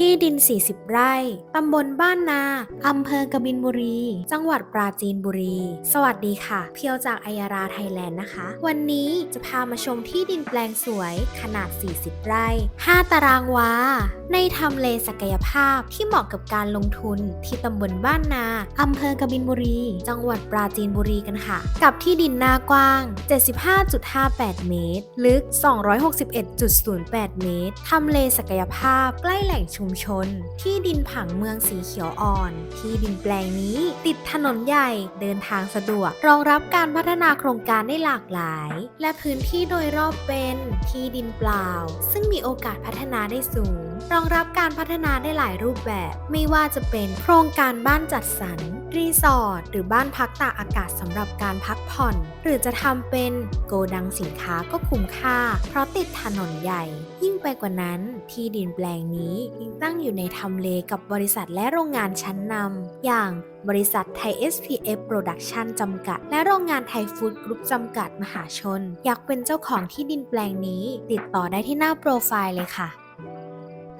ที่ดิน 40 ไร่ ตำบลบ้านนา อำเภอกบินบุรี จังหวัดปราจีนบุรี สวัสดีค่ะ เพียวจากอัยราไทยแลนด์นะคะ วันนี้จะพามาชมที่ดินแปลงสวยขนาด 40 ไร่ 5 ตารางวา ทำเลศักยภาพที่เหมาะกับการลงทุนที่ตำบลบ้านนาอำเภอกบินบุรี จังหวัดปราจีนบุรีกันค่ะ กับที่ดินนากว้าง 75.58 เมตร ลึก 261.08 เมตร ทำเลศักยภาพใกล้แหล่งชุมชน ที่ดินผังเมืองสีเขียวอ่อน ที่ดินแปลงนี้ติดถนนใหญ่เดินทางสะดวก รองรับการพัฒนาโครงการได้หลากหลาย และพื้นที่โดยรอบเป็นที่ดินเปล่า ซึ่งมีโอกาสพัฒนาได้สูง รองรับการพัฒนาได้หลายรูปแบบ ไม่ว่าจะเป็นโครงการบ้านจัดสรร รีสอร์ทหรือบ้านพักตากอากาศสำหรับการพักผ่อน หรือจะทำเป็นโกดังสินค้าก็คุ้มค่า เพราะติดถนนใหญ่ ยิ่งไปกว่านั้น ที่ดินแปลงนี้ยังตั้งอยู่ในทำเลกับบริษัทและโรงงานชั้นนำอย่างบริษัทไทย SPF Production จำกัด และโรงงานไทยฟู้ดกรุ๊ปจำกัดมหาชน อยากเป็นเจ้าของที่ดินแปลงนี้ ติดต่อได้ที่หน้าโปรไฟล์เลยค่ะ